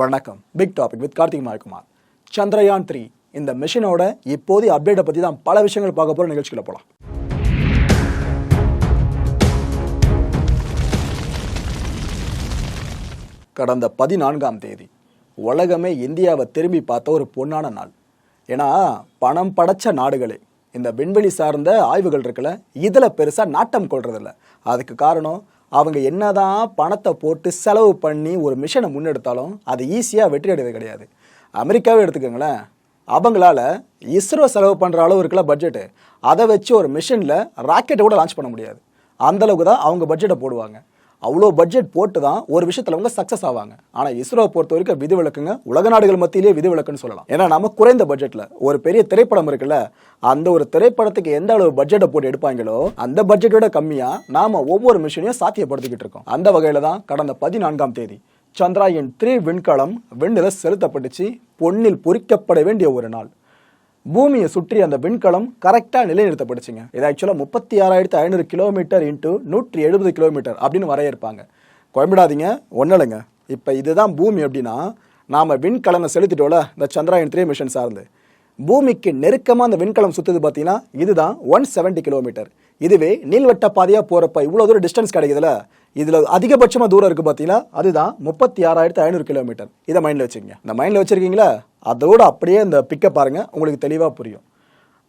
வணக்கம். Big topic with Karthik Mayakumar Chandrayaan three இந்த மிஷினோட இப்போதைய அப்டேட்டை பற்றி தான் பல விஷயங்கள் பார்க்க போகிற நிகழ்ச்சிகளை போகலாம் கடந்த பதினான்காம் தேதி உலகமே இந்தியாவை திரும்பி பார்த்த ஒரு பொன்னான நாள். ஏன்னா பணம் படைச்ச நாடுகளே இந்த விண்வெளி சார்ந்த ஆய்வுகள் இருக்குல்ல இதில் பெருசாக நாட்டம் கொள்றதில்ல. அதுக்கு காரணம் அவங்க என்னதான் பணத்தை போட்டு செலவு பண்ணி ஒரு மிஷனை முன்னெடுத்தாலும் அது ஈஸியாக வெற்றி அடைவது கிடையாது. அமெரிக்காவே எடுத்துக்கோங்களேன். அவங்களால இஸ்ரோ செலவு பண்ணுற அளவு இருக்குல்ல பட்ஜெட்டு அதை வச்சு ஒரு மிஷினில் ராக்கெட்டை கூட லான்ச் பண்ண முடியாது. அந்த அளவுக்கு தான் அவங்க பட்ஜெட்டை போடுவாங்க. அவ்வளோ பட்ஜெட் போட்டு தான் ஒரு விஷயத்தில் அவங்க சக்ஸஸ் ஆவாங்க. ஆனால் இஸ்ரோ பொறுத்த வரைக்கும் விதிவிலக்குங்க உலக நாடுகள் மத்தியிலேயே விதிவிலக்குன்னு சொல்லலாம். ஏன்னா நம்ம குறைந்த பட்ஜெட்டில் ஒரு பெரிய திரைப்படம் இருக்குல்ல அந்த ஒரு திரைப்படத்துக்கு எந்த அளவு பட்ஜெட்டை போட்டு எடுப்பாங்களோ அந்த பட்ஜெட்டோட கம்மியாக நாம் ஒவ்வொரு மிஷனையும் சாத்தியப்படுத்திக்கிட்டு இருக்கோம். அந்த வகையில் தான் கடந்த பதினான்காம் தேதி சந்திராயன் த்ரீ விண்கலம் விண்ணில் செலுத்தப்பட்டுச்சு பொன்னில் பொறிக்கப்பட வேண்டிய ஒரு நாள். பூமியை சுற்றி அந்த விண்கலம் கரெக்டாக நிலைநிறுத்தப்படுச்சுங்க. இது ஆக்சுவலாக முப்பத்தி ஆறாயிரத்து ஐநூறு கிலோமீட்டர் இன்ட்டு நூற்றி எழுபது கிலோமீட்டர் அப்படின்னு வரையிருப்பாங்க குழம்பிடாதீங்க ஒன்றும் இல்லைங்க இப்போ இதுதான் பூமி அப்படின்னா நாம் விண்கலனை செலுத்திட்டோல இந்த சந்திராயன் த்ரீ மிஷன் சார்ந்து. பூமிக்கு நெருக்கமாக அந்த விண்கலம் சுற்றுது பார்த்தீங்கன்னா இதுதான் ஒன் செவன்ட்டி கிலோமீட்டர் இதுவே நீள்வட்ட பாதையாக போகிறப்ப இவ்வளோ தூரம் டிஸ்டன்ஸ் கிடைக்குதுல. இதில் அதிகபட்சமாக தூரம் இருக்குது பார்த்தீங்கன்னா அதுதான் முப்பத்தி ஆறாயிரத்தி ஐநூறு கிலோமீட்டர் இதை மைண்டில் வச்சுக்கோங்க. இந்த மைண்டில் வச்சுருக்கீங்களா? அதோட அப்படியே இந்த பிக்கை பாருங்க. உங்களுக்கு தெளிவாக புரியும்.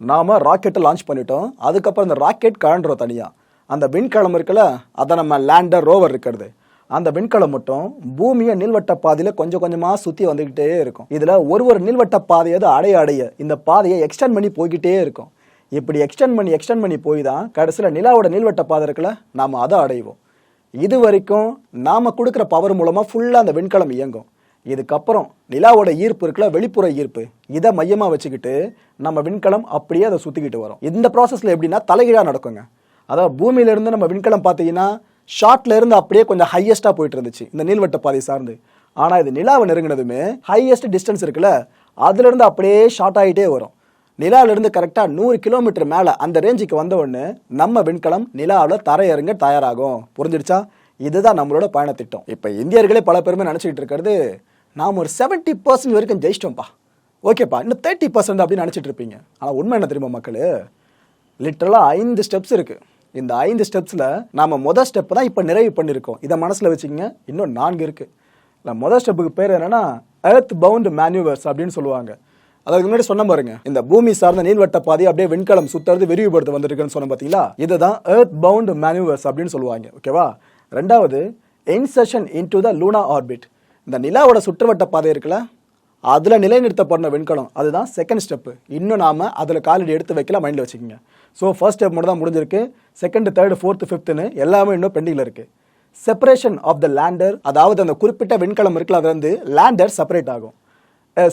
நாம் ராக்கெட்டை லான்ச் பண்ணிட்டோம். அதுக்கப்புறம் இந்த ராக்கெட் கழண்டுறோம் தனியாக அந்த விண்கலம் இருக்குல்ல அதை நம்ம லேண்டர் ரோவர் இருக்கிறது. அந்த விண்கலம் மட்டும் பூமியை நீள்வட்ட பாதையில் கொஞ்சம் கொஞ்சமாக சுற்றி வந்துக்கிட்டே இருக்கும். இதில் ஒரு ஒரு நீள்வட்ட பாதையை அடைய அடைய இந்த பாதையை எக்ஸ்டெண்ட் பண்ணி போய்கிட்டே இருக்கும். இப்படி எக்ஸ்டெண்ட் பண்ணி எக்ஸ்டெண்ட் பண்ணி போய் தான் கடைசியில் நிலாவோட நீள்வட்ட பாதை இருக்குல்ல நாம் அதை அடைவோம். இது வரைக்கும் நாம் கொடுக்குற பவர் மூலமாக ஃபுல்லாக அந்த விண்கலம் இயங்கும். இதுக்கப்புறம் நிலாவோட ஈர்ப்பு இருக்குல்ல வெளிப்புற ஈர்ப்பு இதை மையமாக வச்சுக்கிட்டு நம்ம விண்கலம் அப்படியே அதை சுற்றிக்கிட்டு வரும். இந்த ப்ராசஸில் எப்படின்னா தலைகீழாக நடக்குங்க. அதாவது பூமியிலேருந்து நம்ம விண்கலம் பார்த்தீங்கன்னா ஷார்ட்லேருந்து அப்படியே கொஞ்சம் ஹையஸ்ட்டாக போயிட்டு இருந்துச்சு இந்த நீள்வட்ட பாதை சார்ந்து. ஆனால் இது நிலாவை நெருங்கினதுமே ஹையஸ்ட் டிஸ்டன்ஸ் இருக்குல்ல அதுலேருந்து அப்படியே ஷார்ட் ஆகிட்டே வரும். நிலாவிலிருந்து கரெக்டாக நூறு கிலோமீட்டர் மேலே அந்த ரேஞ்சுக்கு வந்த உடனே நம்ம விண்கலம் நிலாவில் தரையிறங்க தயாராகும். புரிஞ்சிடுச்சா? இதுதான் நம்மளோட பயணத்திட்டம் இப்போ இந்தியர்களே பல பேருமே நினச்சிக்கிட்டு இருக்கிறது நாம் ஒரு செவன்ட்டி பர்சன்ட் வரைக்கும் ஜெயிச்சிட்டோம்ப்பா ஓகேப்பா இன்னும் தேர்ட்டி பர்சன்ட் அப்படின்னு நினச்சிட்டு இருப்பீங்க. ஆனால் உண்மை என்ன தெரியுமா மக்கள்? லிட்டரலாக ஐந்து ஸ்டெப்ஸ் இருக்குது இந்த ஐந்து ஸ்டெப்ஸில் நாம் மொதல் ஸ்டெப் தான் இப்போ நிறைவு பண்ணியிருக்கோம். இதை மனசில் வச்சுக்கோங்க இன்னும் நான்கு இருக்குது இல்லை மொதல் ஸ்டெப்புக்கு பேர் என்னென்னா எர்த் பவுண்ட் மேன்யூவர்ஸ் அப்படின்னு சொல்லுவாங்க. அதுக்கு முன்னாடி சொன்ன பாருங்க. இந்த பூமி சார்ந்த நீள்வட்ட பாதை அப்படியே விண்கலம் சுத்துறது விரிவுபடுத்த வந்திருக்குன்னு சொன்ன பார்த்தீங்களா இதுதான் எர்த் பவுண்ட் மேனுவர்ஸ் அப்படின்னு சொல்லுவாங்க. ஓகேவா ரெண்டாவது insertion into the lunar orbit இந்த நிலாவோட சுற்றுவட்ட பாதை இருக்குல்ல அதில் நிலைநிறுத்தப்பட்ட விண்கலம். அதுதான் செகண்ட் ஸ்டெப்பு இன்னும் நாம் அதில் காலடி எடுத்து வைக்கல மைண்டில் வச்சுக்கோங்க. ஸோ ஃபர்ஸ்ட் ஸ்டெப் மட்டும் தான் முடிஞ்சிருக்கு செகண்ட் தேர்டு ஃபோர்த்து ஃபிஃப்த்துன்னு எல்லாமே இன்னும் பெண்டிங்கில் இருக்குது செப்பரேஷன் ஆஃப் த லேண்டர் அதாவது அந்த குறிப்பிட்ட விண்கலம் இருக்குல்ல அதுலேருந்து லேண்டர் செப்பரேட் ஆகும்.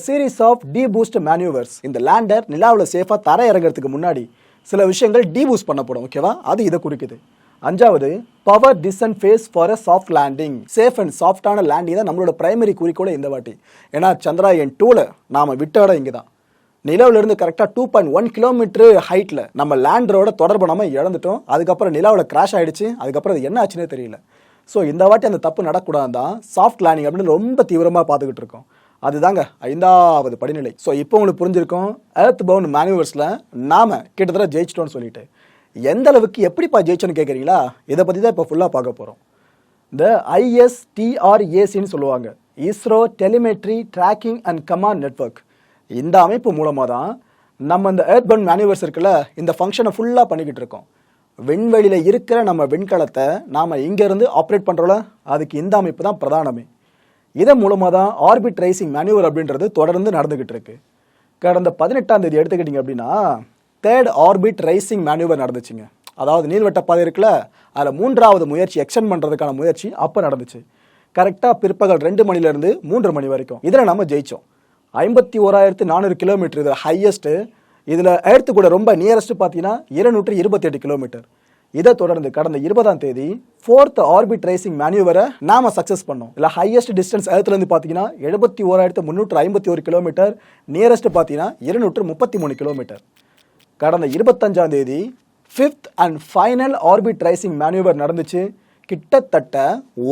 Series of deboost manoeuvres இந்த லேண்டர் நிலாவில் சேஃபாக தர இறங்குறதுக்கு முன்னாடி சில விஷயங்கள் டீபூஸ்ட் பண்ணப்படும் ஓகேவா அது இதை குறிக்குது. அஞ்சாவது power descent phase for a soft landing safe and சாஃப்டான லேண்டிங் தான் நம்மளோட பிரைமரி குறிக்கோளை இந்த வாட்டி. ஏன்னா சந்திராயன் டூவில் நாம் விட்ட இடம் இங்கே தான் நிலவிலிருந்து கரெக்டாக டூ பாயிண்ட் ஒன் கிலோமீட்டர் ஹைட்டில் நம்ம லேண்டரோட தொடர்பு நம்ம இழந்துட்டோம். அதுக்கப்புறம் நிலாவில் கிராஷ் ஆகிடுச்சு அதுக்கப்புறம் அது என்ன ஆச்சுன்னே தெரியல. ஸோ இந்த வாட்டி அந்த தப்பு நடக்கூடாது தான் சாஃப்ட் லேண்டிங் அப்படின்னு ரொம்ப தீவிரமாக பார்த்துக்கிட்டு இருக்கோம். அதுதாங்க ஐந்தாவது படிநிலை. ஸோ இப்போ உங்களுக்கு புரிஞ்சிருக்கும் எர்த் பவுண்ட் மேனுவர்ஸில் நாம் கிட்டத்தட்ட ஜெயிச்சிட்டோம்னு சொல்லிட்டு. எந்த அளவுக்கு எப்படிப்பா ஜெயிச்சோன்னு கேட்குறீங்களா இதை பற்றி தான் இப்போ ஃபுல்லாக பார்க்க போகிறோம் இந்த ஐஎஸ்டிஆர்ஏசின்னு சொல்லுவாங்க. ISRO telemetry tracking and command network இந்த அமைப்பு மூலமாக தான் நம்ம இந்த எர்த் மேனுவர்ஸ் இருக்குல்ல இந்த ஃபங்க்ஷனை ஃபுல்லாக பண்ணிக்கிட்டு இருக்கோம். விண்வெளியில் இருக்கிற நம்ம விண்கலத்தை நாம் இங்கேருந்து ஆப்ரேட் பண்ணுறோம்ல அதுக்கு இந்த அமைப்பு தான் பிரதானமே. இதன் மூலமாக தான் ஆர்பிட் ரைசிங் மேனுவர் அப்படின்றது தொடர்ந்து நடந்துகிட்டு இருக்கு. கடந்த பதினெட்டாம் தேதி எடுத்துக்கிட்டிங்க அப்படின்னா தேர்ட் ஆர்பிட் ரைசிங் மேனுவர் நடந்துச்சுங்க. அதாவது நீள்வட்ட பாதை இருக்குல்ல அதில் மூன்றாவது முயற்சி எக்ஸ்டெண்ட் பண்ணுறதுக்கான முயற்சி அப்போ நடந்துச்சு. கரெக்டாக பிற்பகல் ரெண்டு மணிலேருந்து மூன்று மணி வரைக்கும். இதில் நம்ம ஜெயித்தோம் ஐம்பத்தி ஓராயிரத்து நானூறு கிலோமீட்டர் இதில் ஹையஸ்ட்டு இதில் எடுத்து கூட ரொம்ப நியரஸ்ட்டு பார்த்தீங்கன்னா இருநூற்றி இருபத்தெட்டு கிலோமீட்டர். இதை தொடர்ந்து கடந்த இருபதாம் தேதி ஃபோர்த் ஆர்பிட் ரேசிங் மேனுவரை நாம சக்ஸஸ் பண்ணோம். இல்லை ஹையஸ்ட் டிஸ்டன்ஸ் இருந்து பார்த்தீங்கன்னா எழுபத்தி ஓராயிரத்து முந்நூற்று ஐம்பத்தி ஒரு கிலோமீட்டர் நியரஸ்ட் பார்த்தீங்கன்னா இருநூற்று முப்பத்தி மூணு கிலோமீட்டர் கடந்த இருபத்தஞ்சாம் தேதி fifth and final orbit raising manoeuvre நடந்துச்சு. கிட்டத்தட்ட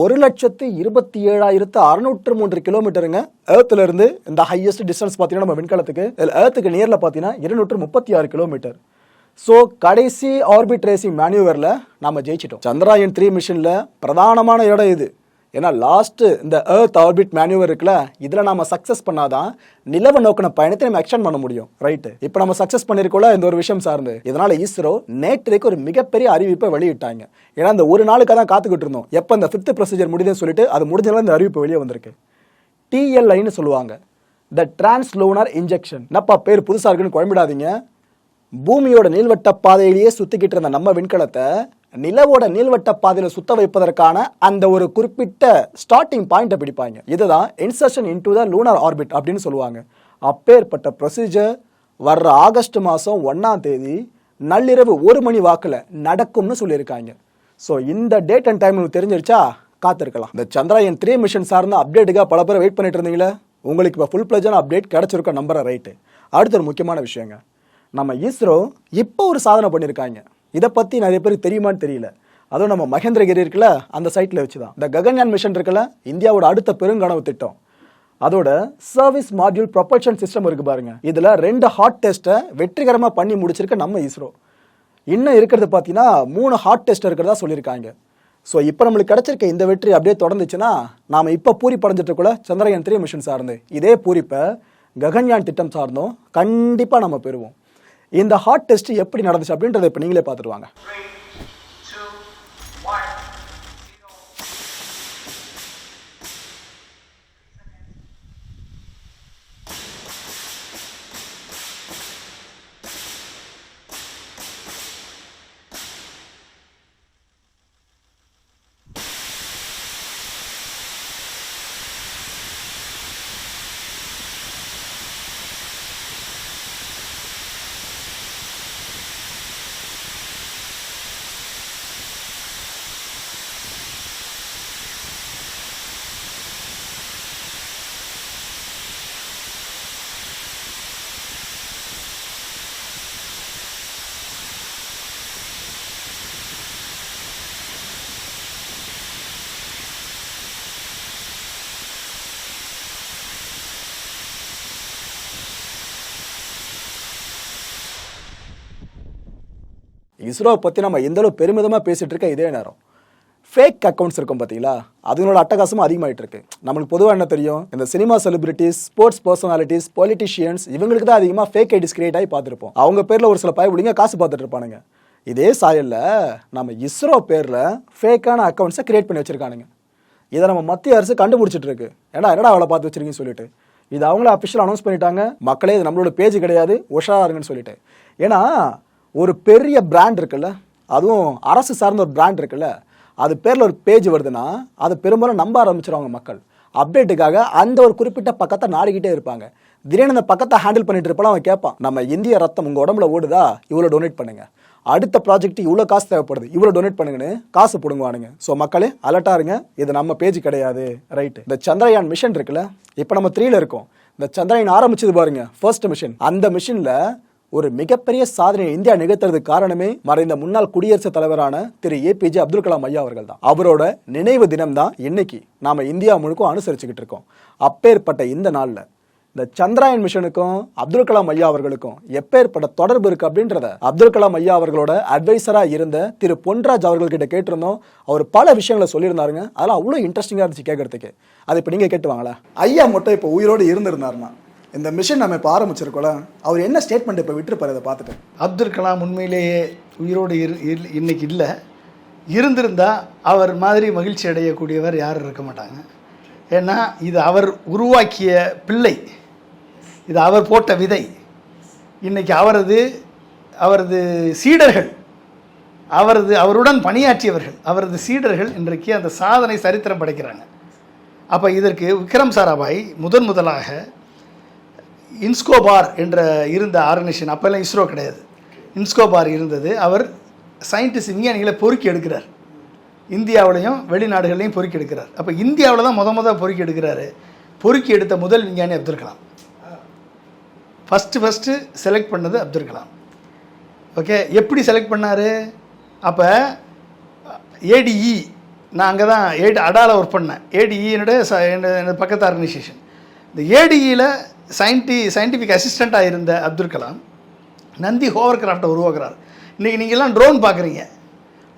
ஒரு லட்சத்து இருபத்தி ஏழாயிரத்து அறுநூற்று மூன்று கிலோமீட்டருங்க ஏர்த்துல இருந்து இந்த ஹையஸ்ட் டிஸ்டன்ஸ் பார்த்தீங்கன்னா நம்ம விண்கலத்துக்கு இதில் ஏர்த்துக்கு நியரில் பார்த்தீங்கன்னா இருநூற்று முப்பத்தி ஆறு கிலோமீட்டர் ஸோ கடைசி ஆர்பிட் ரேசிங் மேனுவரில் நம்ம ஜெயிச்சிட்டோம். சந்திராயன் த்ரீ மிஷனில் பிரதானமான இடம் இது. ஏன்னா லாஸ்ட்டு இந்த எர்த் ஆர்பிட் மேனுவர் இருக்குல்ல இதில் நம்ம சக்ஸஸ் பண்ணாதான் நிலவ நோக்கின பயணத்தை நம்ம எக்ஸ்டெண்ட் பண்ண முடியும். ரைட்டு இப்போ நம்ம சக்ஸஸ் பண்ணிருக்கோம்ல இந்த ஒரு விஷயம் சார்ந்து. இதனால் இஸ்ரோ நேற்றைக்கு ஒரு மிகப்பெரிய அறிவிப்பை வெளியிட்டாங்க. ஏன்னா இந்த ஒரு நாளுக்காக தான் காத்துக்கிட்டு இருந்தோம். எப்போ இந்த ஃபிஃப்த் ப்ரொசீஜர் முடியுதுன்னு சொல்லிட்டு அது முடிஞ்சனால இந்த அறிவிப்பு வெளியே வந்திருக்கு. டிஎல்ஐன்னு சொல்லுவாங்க. த டிரான்ஸ்லோனர் இன்ஜெக்ஷன் என்னப்பா பேர் புதுசாக இருக்குன்னு குழம்பிடாதீங்க. பூமியோட நீள்வட்ட பாதையிலேயே சுத்திக்கிட்டு இருந்த நம்ம விண்கலத்தை நிலவோட நீள்வட்ட பாதையில சுத்த வைப்பதற்கான அந்த ஒரு குறிப்பிட்ட ஸ்டார்டிங் பாயிண்ட்டை பிடிப்பாங்க. இதுதான் insertion into the lunar orbit அப்படின்னு சொல்லுவாங்க. அப்பேற்பட்ட ப்ரொசீஜர் வர்ற ஆகஸ்ட் மாதம் ஒன்றாம் தேதி நள்ளிரவு ஒரு மணி வாக்கில் நடக்கும்னு சொல்லியிருக்காங்க. ஸோ இந்த டேட் அண்ட் டைம் தெரிஞ்சிருச்சா? காத்திருக்கலாம். இந்த சந்திராயன் த்ரீ மிஷன் சார்ந்த அப்டேட்டுக்காக பல பேர் வெயிட் பண்ணிட்டு இருந்தீங்களே? உங்களுக்கு இப்போ ஃபுல் பிளஜான அப்டேட் கிடச்சிருக்க நம்புற ரைட்டு அடுத்த ஒரு முக்கியமான விஷயங்க. நம்ம இஸ்ரோ இப்போ ஒரு சாதனை பண்ணியிருக்காங்க. இதை பற்றி நிறைய பேருக்கு தெரியுமான்னு தெரியல. அதுவும் நம்ம மகேந்திரகிரி இருக்குல்ல அந்த சைட்டில் வச்சு தான் இந்த ககன்யான் மிஷன் இருக்குல்ல இந்தியாவோட அடுத்த பெருங்கனவு திட்டம். அதோட சர்வீஸ் மாடியூல் ப்ரொபல்ஷன் சிஸ்டம் இருக்கு பாருங்க. இதில் ரெண்டு ஹாட் டெஸ்ட்டை வெற்றிகரமாக பண்ணி முடிச்சிருக்க நம்ம இஸ்ரோ. இன்னும் இருக்கிறது பார்த்தீங்கன்னா மூணு ஹாட் டெஸ்ட் இருக்கிறதா சொல்லியிருக்காங்க. ஸோ இப்போ நம்மளுக்கு கிடச்சிருக்க இந்த வெற்றி அப்படியே தொடர்ந்துச்சுன்னா நாம இப்போ பூரி படைஞ்சிட்டுக்குள்ள சந்திரயான் த்ரீ மிஷன் சார்ந்து. இதே பூரிப்பை ககன்யான் திட்டம் சார்ந்தும் கண்டிப்பாக நம்ம பெறுவோம். இந்த ஹார்ட் டெஸ்ட் எப்படி நடந்துச்சு அப்படின்றத இப்போ நீங்களே பார்த்துட்டு வாங்க. இஸ்ரோவை பற்றி நம்ம எந்தளவு பெருமிதமாக பேசிகிட்டு இருக்க இதே நேரம். ஃபேக் அக்கௌண்ட்ஸ் இருக்கும் பார்த்தீங்களா அதனோட அட்டகாசமும் அதிகமாகிட்டு இருக்கு நம்மளுக்கு பொதுவாக என்ன தெரியும்? இந்த cinema celebrities sports personalities politicians இவங்களுக்கு தான் அதிகமாக ஃபேக் ஐடிஸ் கிரியேட் ஆகி பார்த்துருப்போம். அவங்க பேரில் ஒரு சில பயபுடிங்க காசு பார்த்துட்டு இருப்பானுங்க. இதே சாயல்ல நம்ம இஸ்ரோ பேரில் ஃபேக்கான அக்கௌண்ட்ஸை கிரியேட் பண்ணி வச்சுருக்கானுங்க. இதை நம்ம மத்திய அரசு கண்டுபிடிச்சிட்டு இருக்கு. ஏன்னா என்னடா அவளை பார்த்து வச்சிருக்கீங்கன்னு சொல்லிட்டு. இது அவங்கள அஃபிஷியல் அனௌன்ஸ் பண்ணிட்டாங்க. மக்களே இது நம்மளோட பேஜ் கிடையாது. உஷாராருங்கன்னு சொல்லிட்டு. ஏன்னா ஒரு பெரிய பிராண்ட் இருக்குல்ல அதுவும் அரசு சார்ந்த ஒரு பிராண்ட் இருக்குல்ல அது பேரில் ஒரு பேஜ் வருதுன்னா அதை பெரும்பாலும் நம்ப ஆரம்பிச்சிருவாங்க மக்கள். அப்டேட்டுக்காக அந்த ஒரு குறிப்பிட்ட பக்கத்தை நாடிக்கிட்டே இருப்பாங்க. திடீர்னு அந்த பக்கத்தை ஹேண்டில் பண்ணிட்டு இருப்பலாம் அவன் கேட்பான் நம்ம இந்திய ரத்தம் உங்கள் உடம்புல ஓடுதா? இவ்வளோ டொனேட் பண்ணுங்க. அடுத்த ப்ராஜெக்ட் இவ்வளோ காசு தேவைப்படுது. இவ்வளோ டொனேட் பண்ணுங்கன்னு காசு பிடுங்குவானுங்க. ஸோ மக்களே அலர்ட்டாக இருங்க. இது நம்ம பேஜ் கிடையாது. ரைட்டு இந்த சந்திரயான் மிஷன் இருக்குல்ல இப்போ நம்ம த்ரீல இருக்கோம். இந்த சந்திரயான் ஆரம்பிச்சது பாருங்க ஃபர்ஸ்ட் மிஷின் அந்த மிஷினில் ஒரு மிகப்பெரிய சாதனையை இந்தியா நிகழ்த்துறது காரணமே மறைந்த முன்னாள் குடியரசுத் தலைவரான திரு ஏபிஜே அப்துல் கலாம் ஐயா அவர்கள் தான் அவரோட நினைவு தினம் தான் இன்னைக்கு நாம இந்தியா முழுக்கும் அனுசரிச்சுக்கிட்டு இருக்கோம். அப்பேற்பட்ட இந்த நாளில் இந்த சந்திராயன் மிஷனுக்கும் அப்துல் கலாம் ஐயா அவர்களுக்கும் எப்பேற்பட்ட தொடர்பு இருக்கு அப்படின்றத அப்துல் கலாம் ஐயா அவர்களோட அட்வைசரா இருந்த திரு பொன்ராஜ் அவர்கள்கிட்ட கேட்டிருந்தோம். அவர் பல விஷயங்களை சொல்லியிருந்தாருங்க. அதெல்லாம் அவ்வளோ இன்ட்ரெஸ்டிங்காக இருந்துச்சு கேட்கறதுக்கு அது இப்போ நீங்க கேட்டுவாங்களா ஐயா மட்டும் இப்போ உயிரோடு இருந்திருந்தாருன்னா இந்த மிஷன் நம்ம இப்போ ஆரம்பிச்சிருக்கோம்ல அவர் என்ன ஸ்டேட்மெண்ட் இப்போ விட்டுருப்பாரு அதை பார்த்துட்டு? அப்துல் கலாம் உண்மையிலேயே உயிரோடு இரு இன்னைக்கு இல்லை. இருந்திருந்தால் அவர் மாதிரி மகிழ்ச்சி அடையக்கூடியவர் யாரும் இருக்க மாட்டாங்க. ஏன்னா இது அவர் உருவாக்கிய பிள்ளை. இது அவர் போட்ட விதை. இன்றைக்கி அவரது அவரது சீடர்கள் அவரது அவருடன் பணியாற்றியவர்கள் அவரது சீடர்கள் இன்றைக்கு அந்த சாதனை சரித்திரம் படைக்கிறாங்க. அப்போ இதற்கு விக்ரம் சாராபாய் முதன் முதலாக இன்ஸ்கோபார் என்ற இருந்த ஆர்கனைசேஷன் அப்போல்லாம் இஸ்ரோ கிடையாது. இன்ஸ்கோபார் இருந்தது. அவர் சயின்டிஸ்ட் விஞ்ஞானிகளை பொறுக்கி எடுக்கிறார். இந்தியாவிலையும் வெளிநாடுகள்லையும் பொறுக்கி எடுக்கிறார். அப்போ இந்தியாவில் தான் முத முத பொறுக்கி எடுக்கிறாரு. பொறுக்கி எடுத்த முதல் விஞ்ஞானி Abdul Kalam. First first select பண்ணது அப்துல் கலாம். ஓகே எப்படி செலக்ட் பண்ணார்? அப்போ ஏடிஇ நான் அங்கே தான் ஏடி அடாவில் ஒர்க் பண்ணேன். ஏடிஇனுடைய என்னோட பக்கத்து ஆர்கனைசேஷன் இந்த ஏடிஇயில் சயின்டி சயின்டிஃபிக் அசிஸ்டண்ட்டாக இருந்த அப்துல் கலாம் நந்தி ஹோவர் கிராஃப்டை உருவாக்குறார். இன்றைக்கி நீங்கள்லாம் ட்ரோன் பார்க்குறீங்க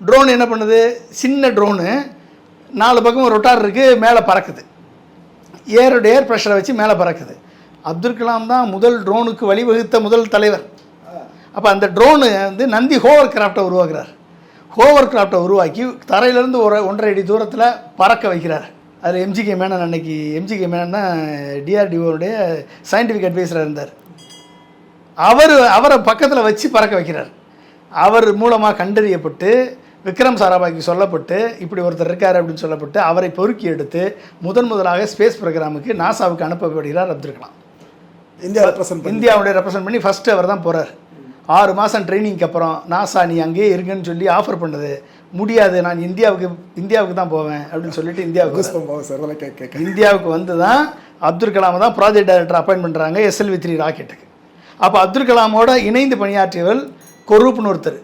ட்ரோன் என்ன பண்ணுது? சின்ன ட்ரோனு நாலு பக்கம் ரொட்டார் இருக்குது மேலே பறக்குது. ஏரோட ஏர் ப்ரெஷரை வச்சு மேலே பறக்குது. அப்துல் கலாம் தான் முதல் ட்ரோனுக்கு வழிவகுத்த முதல் தலைவர். அப்போ அந்த ட்ரோனு வந்து நந்தி ஹோவர் கிராஃப்டை உருவாக்குறார். ஹோவர் கிராஃப்டை உருவாக்கி தரையிலேருந்து ஒரு ஒன்றரை அடி தூரத்தில் பறக்க வைக்கிறார். அதில் எம்ஜிகே மேனன் அன்னைக்கு எம்ஜிகே மேனன் தான் டிஆர்டிஓடைய சயின்டிஃபிக் அட்வைசராக இருந்தார். அவர் அவரை பக்கத்தில் வச்சு பறக்க வைக்கிறார். அவர் மூலமாக கண்டறியப்பட்டு விக்ரம் சாராபாய்க்கு சொல்லப்பட்டு இப்படி ஒருத்தர் இருக்கார் அப்படின்னு சொல்லப்பட்டு அவரை பொறுக்கி எடுத்து முதன் முதலாக ஸ்பேஸ் ப்ரோக்ராமுக்கு நாசாவுக்கு அனுப்பப்படுகிறார் அப்துல் கலாம். இந்தியா ரெப்ரசன்ட் இந்தியாவுடைய ரெப்ரசன்ட் பண்ணி ஃபஸ்ட்டு அவர் தான் போகிறார் ஆறு மாதம் ட்ரைனிங்க்கு அப்புறம் நாசா நீ அங்கேயே இருங்கன்னு சொல்லி ஆஃபர் பண்ணது. முடியாது நான் இந்தியாவுக்கு இந்தியாவுக்கு தான் போவேன் அப்படின்னு சொல்லிட்டு இந்தியாவுக்கு இந்தியாவுக்கு வந்து தான் அப்துல் கலாம் தான் ப்ராஜெக்ட் டைரக்டர் அப்பாயின்ட் பண்ணுறாங்க எஸ்எல்வி த்ரீ ராக்கெட்டுக்கு அப்போ அப்துல் கலாமோட இணைந்து பணியாற்றியவர் கொரூப்னு ஒருத்தர்.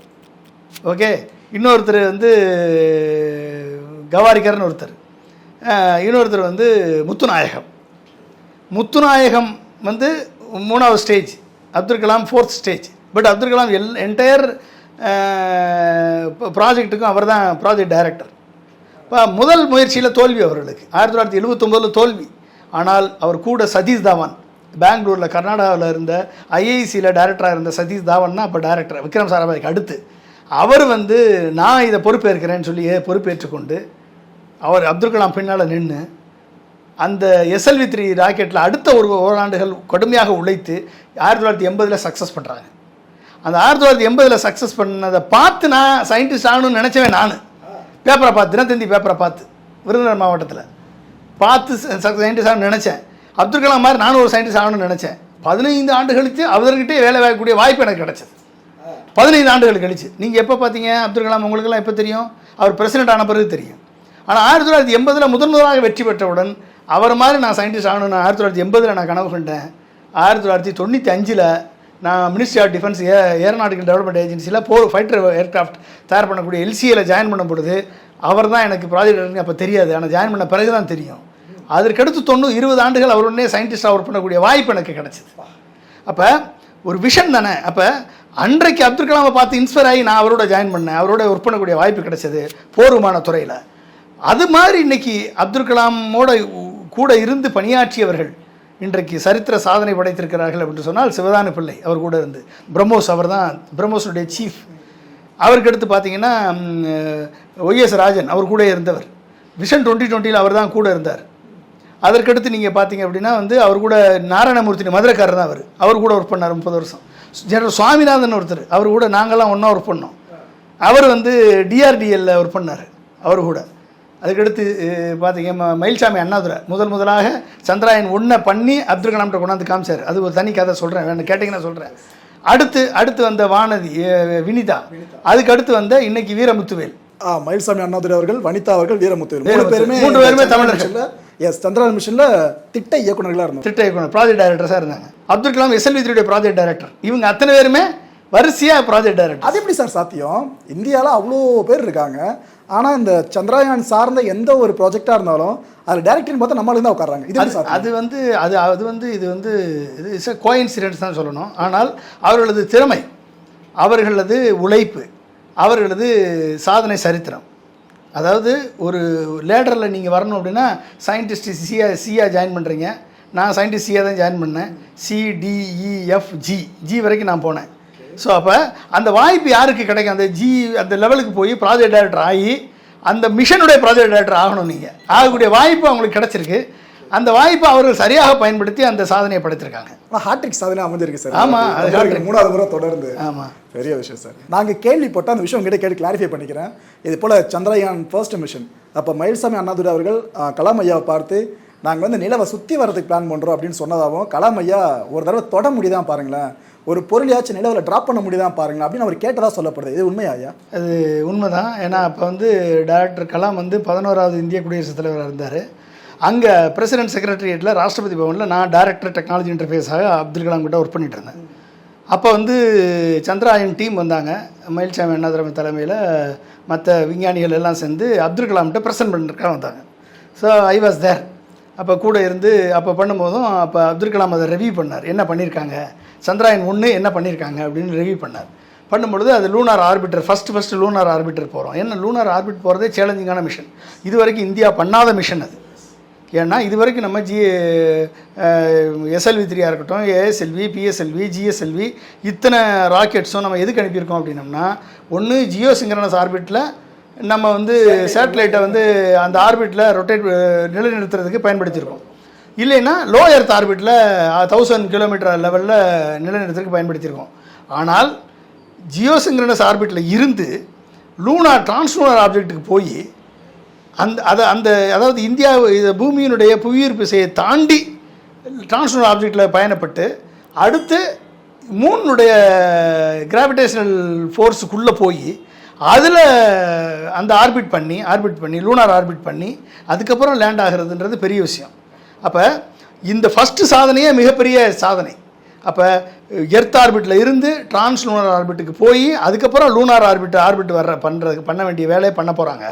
ஓகே? இன்னொருத்தர் வந்து கவாரிக்கர்னு ஒருத்தர். இன்னொருத்தர் வந்து முத்துநாயகம். முத்துநாயகம் வந்து மூணாவது stage Abdul Kalam fourth stage but Abdul Kalam all entire ப்ராஜெக்ட்டுக்கும் அவர் தான் ப்ராஜெக்ட் டைரக்டர் இப்போ முதல் முயற்சியில் தோல்வி அவர்களுக்கு. ஆயிரத்தி தொள்ளாயிரத்தி எழுபத்தொம்போதில் தோல்வி. ஆனால் அவர் கூட சதீஷ் தவான். பெங்களூரில் கர்நாடகாவில் இருந்த ஐஐசியில் டைரக்டராக இருந்த சதீஷ் தாவன்னா அப்போ டைரக்டர் விக்ரம் சாராபாய்க்கு அடுத்து. அவர் வந்து நான் இதை பொறுப்பேற்கிறேன்னு சொல்லி பொறுப்பேற்றுக்கொண்டு அவர் அப்துல் கலாம் பின்னால் நின்று அந்த எஸ்எல்வி த்ரீ ராக்கெட்டில் அடுத்த ஒரு ஓராண்டுகள் கடுமையாக உழைத்து ஆயிரத்தி தொள்ளாயிரத்தி எண்பதில் சக்ஸஸ் பண்ணுறாங்க அந்த ஆயிரத்தி தொள்ளாயிரத்தி எண்பதில் சக்ஸஸ் பண்ணதை பார்த்து நான் சயின்டிஸ்ட் ஆகணும்னு நினச்சவன் நான். பேப்பரை பார்த்து தினத்தந்தி பேப்பரை பார்த்து விருதுநகர் மாவட்டத்தில். பார்த்து சயின்டிஸ்ட் ஆகணும்னு நினச்சேன். அப்துல் கலாம் மாதிரி நானும் ஒரு சயின்டிஸ்ட் ஆகணும்னு நினச்சேன். பதினைந்து ஆண்டு கழித்து அவர்கிட்டே வேலை வாய்க்கக்கூடிய வாய்ப்பு எனக்கு கிடைச்சது. பதினைந்து ஆண்டுகள் கழிச்சு. நீங்கள் எப்போ பார்த்தீங்க? அப்துல் கலாம் உங்களுக்கெல்லாம் எப்போ தெரியும்? அவர் பிரசிடென்ட் ஆன பிறகு தெரியும். ஆனால் ஆயிரத்தி தொள்ளாயிரத்தி எண்பதில் முதன் முதலாக வெற்றி பெற்றவுடன் அவர் மாதிரி நான் சயின்டிஸ்ட் ஆகணும்னு ஆயிரத்தி தொள்ளாயிரத்தி எண்பதில் நான் கனவு கண்டேன். ஆயிரத்தி தொள்ளாயிரத்தி தொண்ணூற்றி அஞ்சில் நான் ministry of defence A aeronautical development ஏஜென்சியில் போ ஃபைட்டர் ஏர்க்ராஃப்ட் தயார் பண்ணக்கூடிய எல்சியில் ஜாயின் பண்ணும் பொழுது அவர் தான் எனக்கு ப்ராஜெக்ட் அப்போ தெரியாது. ஆனால் ஜாயின் பண்ண பிறகு தான் தெரியும் அதற்கடுத்து தொண்ணூறு இருபது ஆண்டுகள் அவர் உடனே சயின்டிஸ்டாக ஒர்க் பண்ணக்கூடிய வாய்ப்பு எனக்கு கிடச்சிது. அப்போ ஒரு விஷன் தானே. அப்போ அன்றைக்கு அப்துல் கலாமை பார்த்து இன்ஸ்பயர் ஆகி நான் அவரோட ஜாயின் பண்ணேன். அவரோட ஒர்க் பண்ணக்கூடிய வாய்ப்பு கிடைச்சது போர் விமான துறையில். அது மாதிரி இன்னைக்கு அப்துல் கலாமோட கூட இருந்து பணியாற்றியவர்கள் இன்றைக்கு சரித்திர சாதனை படைத்திருக்கிறார்கள் அப்படின்னு சொன்னால் சிவதானு பிள்ளை அவர் கூட இருந்து. பிரம்மோஸ் அவர் தான் பிரம்மோஸுடைய சீஃப் அவருக்கு அடுத்து பார்த்தீங்கன்னா ஒய்எஸ் ராஜன் அவர் கூட இருந்தவர். விஷன் டுவெண்ட்டி டுவெண்ட்டியில் அவர் தான் கூட இருந்தார். அதற்கடுத்து நீங்கள் பார்த்தீங்க அப்படின்னா வந்து அவர் கூட நாராயணமூர்த்தி மதுரைக்காரர் தான் அவர். அவர் கூட ஒர்க் பண்ணார் முப்பது வருஷம். ஜெனரல் சுவாமிநாதன் ஒருத்தர் அவர் கூட நாங்கள்லாம் ஒன்றா ஒர்க் பண்ணோம். அவர் வந்து டிஆர்டிஎல்ல ஒர்க் பண்ணார் அவர் கூட. அதுக்கடுத்து பார்த்தீங்க மயில்சாமி அண்ணாதுரை. முதல் முதலாக சந்திராயன் ஒன்றை பண்ணி அப்துல் கலாம்கிட்ட கொண்டாந்து காமிச்சார். அது ஒரு தனி கதை சொல்கிறேன் வேணும் கேட்டிங்கன்னா சொல்கிறேன் அடுத்து அடுத்து வந்த வானதி வினிதா. அதுக்கு அடுத்து வந்த இன்னைக்கு வீரமுத்துவேல். ஆ, மயில்சாமி அண்ணாதுரை அவர்கள் வனிதா அவர்கள் வீரமுத்து மூணு. பேருமே மூன்று பேருமே தமிழர்கள். எஸ் சந்திரயான் மிஷன்ல திட்ட இயக்குனர்களா இருந்தோம் திட்ட இயக்குனர் ப்ராஜெக்ட் டைரக்டர்ஸாக இருந்தாங்க. அப்துல் கலாம் எஸ்எல்வி த்ரீடைய ப்ராஜெக்ட் டைரக்டர் இவங்க அத்தனை பேருமே வரிசையாக ப்ராஜெக்ட் டைரக்டர் அது எப்படி சார் சாத்தியம்? இந்தியாவில் அவ்வளோ பேர் இருக்காங்க. ஆனால் இந்த சந்திரயான் சார்ந்த எந்த ஒரு ப்ராஜெக்டாக இருந்தாலும் அதில் டேரக்டர்னு பார்த்தா நம்மளுக்கு தான் உட்காராங்க இது அது அது வந்து அது அது வந்து இது வந்து இது இஸ் தான் சொல்லணும். ஆனால் அவர்களது திறமை அவர்களது உழைப்பு அவர்களது சாதனை சரித்திரம். அதாவது ஒரு லேடரில் நீங்கள் வரணும் அப்படின்னா சயின்டிஸ்ட் சியா சியா ஜாயின் பண்ணுறீங்க நான் சயின்டிஸ்ட் சியா தான் ஜாயின் பண்ணேன். சிடிஇஎஃப் ஜி ஜி வரைக்கும் நான் போனேன். ஸோ அப்போ அந்த வாய்ப்பு யாருக்கு கிடைக்கும்? அந்த ஜி அந்த லெவலுக்கு போய் ப்ராஜெக்ட் டைரக்டர் ஆகி அந்த மிஷனுடைய ப்ராஜெக்ட் டைரக்டர் ஆகணும் நீங்கள் ஆகக்கூடிய வாய்ப்பு அவங்களுக்கு கிடைச்சிருக்கு. அந்த வாய்ப்பை அவர்கள் சரியாக பயன்படுத்தி அந்த சாதனையை படைத்திருக்காங்க. ஆனால் ஹாட்ரிக் சாதனை அமைஞ்சிருக்கு சார். ஆமா, அது. மூணாவது முறை தொடர்ந்து. ஆமாம் பெரிய விஷயம் சார். நாங்கள் கேள்விப்பட்ட அந்த விஷயம் உங்ககிட்ட கேட்டு கிளாரிஃபை பண்ணிக்கிறேன். இது போல் சந்திரயான் ஃபர்ஸ்ட் மிஷன் அப்போ மயில்சாமி அண்ணாதுரை அவர்கள் கலாம் ஐயாவை பார்த்து நாங்கள் வந்து நிலவை சுற்றி வரதுக்கு பிளான் பண்ணுறோம் அப்படின்னு சொன்னதாகவும் கலாம் ஐயா ஒரு தடவை தொட முடியுதான் பாருங்களேன். ஒரு பொருளையாச்சும் நிலவில் ட்ராப் பண்ண முடியுதான் பாருங்கள் அப்படின்னு அவர் கேட்டதாக சொல்லப்படுது. இது உண்மையா ஐயா? அது உண்மைதான். ஏன்னா அப்போ வந்து டைரக்டர் கலாம் வந்து பதினோராவது இந்திய குடியரசுத் தலைவராக இருந்தார். அங்கே பிரசிடென்ட் செக்ரட்டரியேட்டில் ராஷ்டிரபதி பவனில் நான் டைரக்டர் டெக்னாலஜி இன்டர்ஃபேஸாக அப்துல் கலாம் கிட்ட ஒர்க் பண்ணிட்டு இருந்தேன். அப்போ வந்து சந்திராயன் டீம் வந்தாங்க. மயில்சாமி அண்ணாதுரை தலைமையில் மற்ற விஞ்ஞானிகள் எல்லாம் சேர்ந்து அப்துல் கலாம்கிட்ட ப்ரெசென்ட் பண்ணிருக்காக வந்தாங்க. ஸோ ஐ வாஸ் தேர் அப்போ கூட இருந்து அப்போ பண்ணும்போதும் அப்போ அப்துல் கலாம் அதை ரிவ்யூ பண்ணார். என்ன பண்ணியிருக்காங்க சந்திராயன் ஒன்று என்ன பண்ணியிருக்காங்க அப்படின்னு ரிவ்யூ பண்ணார். பண்ணும்பொழுது அது lunar orbiter first first lunar orbiter போகிறோம் ஏன்னா லூனார் ஆர்பிட் போகிறதே சேலஞ்சிங்கான மிஷன் இது வரைக்கும் இந்தியா பண்ணாத மிஷன் அது. ஏன்னா இது வரைக்கும் நம்ம ஜி எஸ்எல்வி த்ரீயாக இருக்கட்டும் ஏஎஸ்எல்வி பிஎஸ்எல்வி ஜிஎஸ்எல்வி இத்தனை ராக்கெட்ஸும் நம்ம எதுக்கு அனுப்பியிருக்கோம் அப்படின்னம்னா ஒன்று ஜியோ சிங்கரனஸ் ஆர்பிட்டில் நம்ம வந்து சேட்டலைட்டை வந்து அந்த ஆர்பிட்டில் ரொட்டேட் நிலைநிறுத்துறதுக்கு பயன்படுத்தியிருக்கோம். இல்லைன்னா லோ எர்த் ஆர்பிட்டில் தௌசண்ட் கிலோமீட்டர் லெவலில் நிலநிறுத்தத்துக்கு பயன்படுத்தியிருக்கோம். ஆனால் ஜியோசிங்ரனஸ் ஆர்பிட்டில் இருந்து லூனா டிரான்ஸ்லூனர் ஆப்ஜெக்ட்டுக்கு போய் அந்த அதை அந்த அதாவது இந்தியா இது பூமியினுடைய புவியீர்ப்பு செய்ய தாண்டி டிரான்ஸ்லூனர் ஆப்ஜெக்டில் பயணப்பட்டு அடுத்து மூனுடைய கிராவிடேஷனல் ஃபோர்ஸுக்குள்ளே போய் அதில் அந்த ஆர்பிட் பண்ணி ஆர்பிட் பண்ணி லூனார் ஆர்பிட் பண்ணி அதுக்கப்புறம் லேண்ட் ஆகிறதுன்றது பெரிய விஷயம். அப்போ இந்த ஃபஸ்ட்டு சாதனையே மிகப்பெரிய சாதனை. அப்போ எர்த் ஆர்பிட்டில் இருந்து டிரான்ஸ் லூனார் ஆர்பிட்டுக்கு போய் அதுக்கப்புறம் லூனார் ஆர்பிட் ஆர்பிட் வர்ற பண்ணுறதுக்கு பண்ண வேண்டிய வேலையை பண்ண போகிறாங்க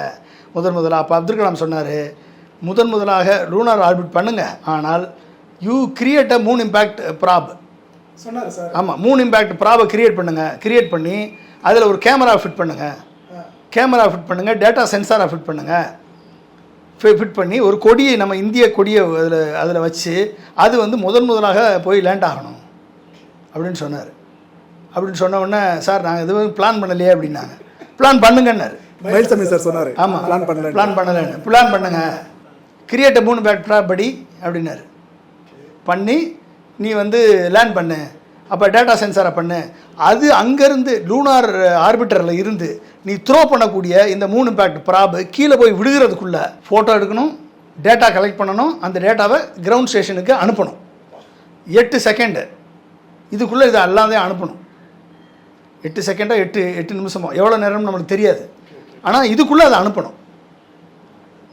முதன் முதலாக அப்போ அப்துல் கலாம் சொன்னார் முதன் முதலாக லூனார் ஆர்பிட் பண்ணுங்க. ஆனால் you create a moon impact probe சொன்னார் சார். ஆமாம் மூணு இம்பேக்ட் ப்ராபை கிரியேட் பண்ணுங்க. கிரியேட் பண்ணி அதில் ஒரு கேமரா ஃபிட் பண்ணுங்க. கேமரா ஃபிட் பண்ணுங்க டேட்டா சென்சாரை ஃபிட் பண்ணுங்க. ஃபிட் பண்ணி ஒரு கொடியை நம்ம இந்திய கொடியை அதில் அதில் வச்சு அது வந்து முதன் முதலாக போய் லேண்ட் ஆகணும். அப்படின்னு சொன்னார். அப்படின்னு சொன்ன உடனே சார் நாங்கள் எதுவும் பிளான் பண்ணலையே அப்படின்னாங்க. பிளான் பண்ணுங்கன்னாரு. மயில்சாமி சார் சொன்னார். ஆமாம் பிளான் பண்ணல பிளான் பண்ணலன்னு. பிளான் பண்ணுங்க. கிரியேட் மூணு பேக் படி அப்படின்னாரு. பண்ணி நீ வந்து லேண்ட் பண்ணு. அப்போ டேட்டா சென்சாரை பண்ணு. அது அங்கேருந்து லூனார் ஆர்பிட்டரில் இருந்து நீ த்ரோ பண்ணக்கூடிய இந்த மூணு இம்பேக்ட் ப்ராபு கீழே போய் விடுகிறதுக்குள்ளே ஃபோட்டோ எடுக்கணும் டேட்டா கலெக்ட் பண்ணணும் அந்த டேட்டாவை கிரவுண்ட் ஸ்டேஷனுக்கு அனுப்பணும். எட்டு செகண்டு இதுக்குள்ளே இதை எல்லாமே அனுப்பணும். எட்டு செகண்டோ எட்டு எட்டு நிமிஷமோ எவ்வளோ நேரம் நம்மளுக்கு தெரியாது. ஆனால் இதுக்குள்ளே அதை அனுப்பணும்.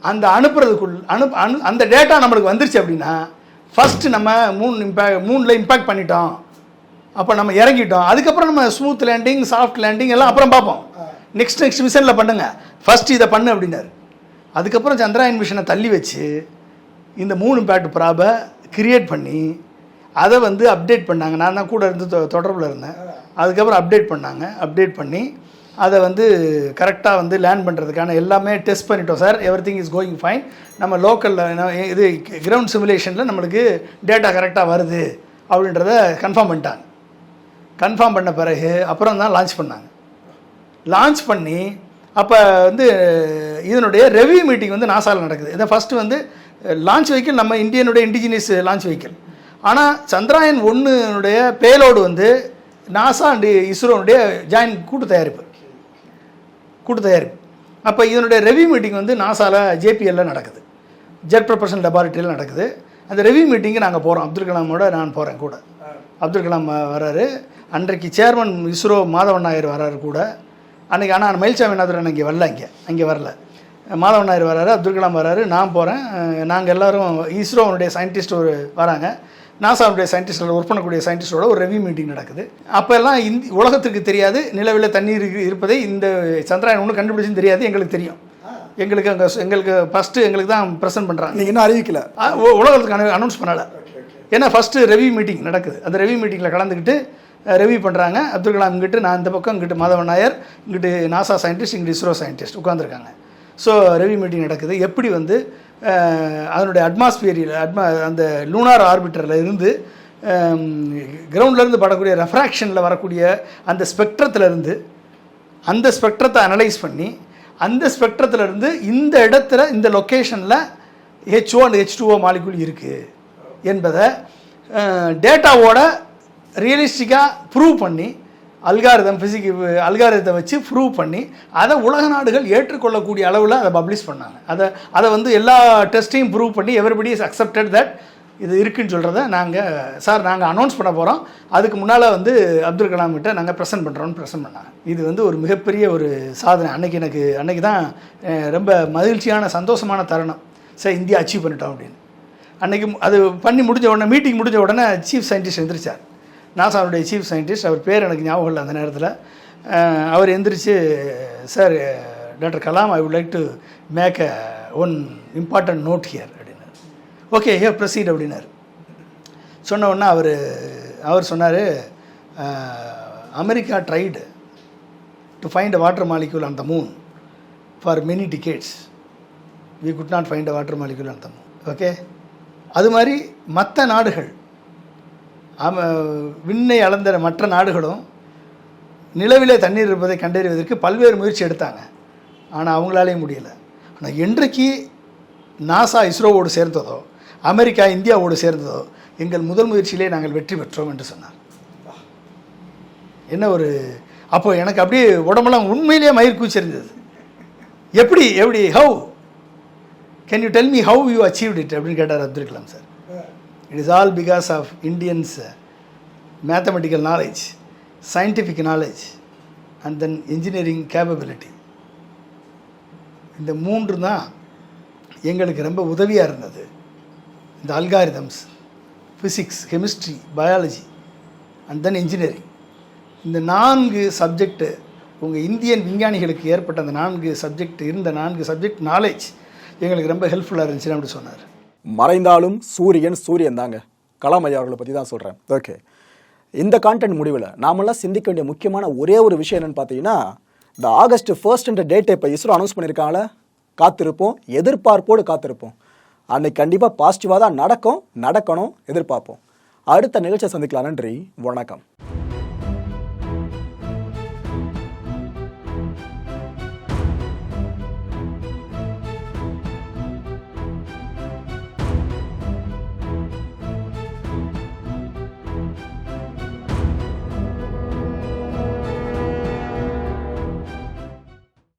அந்த அனுப்புறதுக்குள் அனுப் அனு அந்த டேட்டா நம்மளுக்கு வந்துருச்சு அப்படின்னா ஃபஸ்ட்டு நம்ம மூணு இம்பேக்ட் மூணில் இம்பேக்ட் பண்ணிட்டோம். அப்போ நம்ம இறங்கிட்டோம். அதுக்கப்புறம் நம்ம ஸ்மூத் லேண்டிங் சாஃப்ட் லேண்டிங் எல்லாம் அப்புறம் பார்ப்போம். நெக்ஸ்ட் நெக்ஸ்ட் மிஷனில் பண்ணுங்கள் ஃபஸ்ட் இதை பண்ணு அப்படின்னாரு. அதுக்கப்புறம் சந்திராயன் மிஷனை தள்ளி வச்சு இந்த மூணு பேட் ப்ராபை கிரியேட் பண்ணி அதை வந்து அப்டேட் பண்ணாங்க. நான் தான் கூட இருந்து தொ- தொடர்பில் இருந்தேன். அதுக்கப்புறம் அப்டேட் பண்ணாங்க. அப்டேட் பண்ணி அதை வந்து கரெக்டாக வந்து லேண்ட் பண்ணுறதுக்கான எல்லாமே டெஸ்ட் பண்ணிட்டோம் sir everything is going fine நம்ம லோக்கலில் இது கிரவுண்ட் சிமுலேஷனில் நம்மளுக்கு டேட்டா கரெக்டாக வருது அப்படின்றத கன்ஃபார்ம் பண்ணிட்டாங்க. கன்ஃபார்ம் பண்ண பிறகு அப்புறம் தான் லான்ச் பண்ணாங்க. லான்ச் பண்ணி அப்போ வந்து இதனுடைய ரெவ்யூ மீட்டிங் வந்து நாசாவில் நடக்குது. இதை ஃபஸ்ட்டு வந்து லான்ச் வெஹிக்கிள் நம்ம இந்தியனுடைய இண்டிஜினியஸ் லான்ச் வெஹிக்கிள் ஆனால் சந்திராயன் ஒன்றுனுடைய பேலோடு வந்து நாசா அண்டு இஸ்ரோனுடைய ஜாயின் கூட்டு தயாரிப்பு. கூட்டு தயாரிப்பு. அப்போ இதனுடைய ரெவ்யூ மீட்டிங் வந்து நாசாவில் ஜேபிஎல்ல நடக்குது. ஜெட் ப்ரொபஷன் லெபார்ட்டரியில் நடக்குது. அந்த ரெவ்யூ மீட்டிங்கு நாங்கள் போகிறோம் அப்துல் கலாமோட நான் போகிறேன் கூட. அப்துல் கலாம் வராரு அன்றைக்கு சேர்மன் இஸ்ரோ மாதவன் நாயர் வராரு கூட. அன்றைக்கி ஆனால் மயில்சாமி நாதரன் இங்கே வரல இங்கே. அங்கே வரல. மாதவன் நாயர் வராரு அப்துல் கலாம் வராரு நான் போகிறேன் நாங்கள் எல்லாரும் இஸ்ரோனுடைய சயின்டிஸ்ட் ஒரு வராங்க. நாசாவுடைய சயின்டிஸ்டில் ஒர்க் பண்ணக்கூடிய சயின்டிஸ்டோட ஒரு ரெவ்யூ மீட்டிங் நடக்குது. அப்போ எல்லாம் இந்தி உலகத்திற்கு தெரியாது. நிலவில் தண்ணீர் இருப்பதை இந்த சந்திராயன் ஒன்று கண்டுபிடிச்சுன்னு தெரியாது. எங்களுக்கு தெரியும். எங்களுக்கு அங்கே எங்களுக்கு ஃபஸ்ட்டு எங்களுக்கு தான் ப்ரெசென்ட் பண்ணுறாங்க நீங்க இன்னும் அறிவிக்கல. உலகத்துக்கு அனௌன்ஸ் பண்ணலை. ஏன்னா ஃபஸ்ட்டு ரெவ்யூ மீட்டிங் நடக்குது. அந்த ரெவ்யூ மீட்டிங்கில் கலந்துக்கிட்டு ரெவ்யூ பண்ணுறாங்க அப்துல் கலாம் இங்கிட்டு நான் இந்த பக்கம் இங்கிட்டு மாதவன் நாயர் இங்கிட்டு நாசா சயின்டிஸ்ட் இங்கிட்டு இஸ்ரோ சயின்டிஸ்ட் உட்காந்துருக்காங்க ஸோ ரெவ்யூ மீட்டிங் நடக்குது. எப்படி வந்து அதனுடைய அட்மாஸ்பியரில் அட்மா அந்த லூனார் ஆர்பிட்டரில் இருந்து கிரவுண்ட்லேருந்து படக்கூடிய ரெஃப்ராக்ஷனில் வரக்கூடிய அந்த ஸ்பெக்ட்ரத்துலேருந்து அந்த ஸ்பெக்ட்ரத்தை அனலைஸ் பண்ணி அந்த ஸ்பெக்ட்ரத்துலேருந்து இந்த இடத்துல இந்த லொக்கேஷனில் H one H two O molecule இருக்குது என்பதை டேட்டாவோட ரியலிஸ்டிக்காக ப்ரூவ் பண்ணி அல்காரிதம் ஃபிசிக் அல்காரிதத்தை வச்சு ப்ரூவ் பண்ணி அதை உலக நாடுகள் ஏற்றுக்கொள்ளக்கூடிய அளவில் அதை பப்ளிஷ் பண்ணாங்க. அதை அதை வந்து எல்லா டெஸ்ட்டையும் ப்ரூவ் பண்ணி எவ்ரிபடி இஸ் அக்செப்டட் தட் இது இருக்குன்னு சொல்கிறத நாங்கள் சார் நாங்கள் அனௌன்ஸ் பண்ண போகிறோம் அதுக்கு முன்னால் வந்து அப்துல் கலாம் கிட்ட நாங்கள் ப்ரெசென்ட் பண்ணுறோம்னு ப்ரெசென்ட் பண்ணாங்க. இது வந்து ஒரு மிகப்பெரிய ஒரு சாதனை. அன்னைக்கு எனக்கு அன்னைக்கு தான் ரொம்ப மகிழ்ச்சியான சந்தோஷமான தருணம். சார் இந்தியா அச்சீவ் பண்ணிட்டோம் அப்படின்னு. அன்றைக்கி அது பண்ணி முடிஞ்ச உடனே மீட்டிங் முடிஞ்ச உடனே சீஃப் சயின்டிஸ்ட் எந்திரிச்சார். நாசாவுடைய சீஃப் சயின்டிஸ்ட் அவர் பேர் எனக்கு ஞாபகம் இல்லை அந்த நேரத்தில். அவர் எந்திரிச்சு sir doctor Kalam I would like to make a one important note here அப்படின்னார். ஓகே ஹியர் ப்ரொசீட் அப்படின்னாரு. சொன்ன உடனே அவர் அவர் சொன்னார் America tried to find a water molecule on the moon for many decades we could not find a water molecule on the moon okay அது மாதிரி மற்ற நாடுகள் விண்ணை அளந்த மற்ற நாடுகளும் நிலவிலே தண்ணீர் இருப்பதை கண்டறிவதற்கு பல்வேறு முயற்சி எடுத்தாங்க. ஆனால் அவங்களாலேயும் முடியலை. ஆனால் என்றைக்கு நாசா இஸ்ரோவோடு சேர்ந்ததோ அமெரிக்கா இந்தியாவோடு சேர்ந்ததோ எங்கள் முதல் முயற்சியிலே நாங்கள் வெற்றி பெற்றோம் என்று சொன்னார். என்ன ஒரு அப்போ எனக்கு அப்படியே உடம்பெல்லாம் உண்மையிலேயே மயிர் கூச்சிருந்தது எப்படி எப்படி how? Can you tell me how you achieve it அப்படின்னு கேட்டார் Abdul Kalam sir. It is all because of Indians mathematical knowledge scientific knowledge and then engineering capability இந்த மூன்று தான் எங்களுக்கு ரொம்ப உதவியாக இருந்தது. இந்த algorithms physics chemistry biology and then engineering இந்த நான்கு சப்ஜெக்ட்டு உங்கள் இந்தியன் விஞ்ஞானிகளுக்கு ஏற்பட்ட அந்த நான்கு சப்ஜெக்ட் இருந்த நான்கு சப்ஜெக்ட் நாலேஜ் எங்களுக்கு ரொம்ப ஹெல்ப்ஃபுல்லாக இருந்துச்சுன்னு அப்படி சொன்னார். மறைந்தாலும் சூரியன் சூரியன் தாங்க. கலாம் ஐயா அவர்களை பற்றி தான் சொல்கிறேன் ஓகே இந்த கான்டென்ட் முடிவில் நாமெல்லாம் சிந்திக்க வேண்டிய முக்கியமான ஒரே ஒரு விஷயம் என்னன்னு பார்த்தீங்கன்னா இந்த ஆகஸ்ட் ஃபர்ஸ்ட்ன்ற டேட்டை இப்போ இஸ்ரோ அனௌன்ஸ் பண்ணியிருக்காங்கள காத்திருப்போம் எதிர்பார்ப்போடு காத்திருப்போம். அன்னைக்கு கண்டிப்பாக பாசிட்டிவாக தான் நடக்கும் நடக்கணும் எதிர்பார்ப்போம். அடுத்த நிகழ்ச்சியை சந்திக்கலாம். நன்றி வணக்கம்.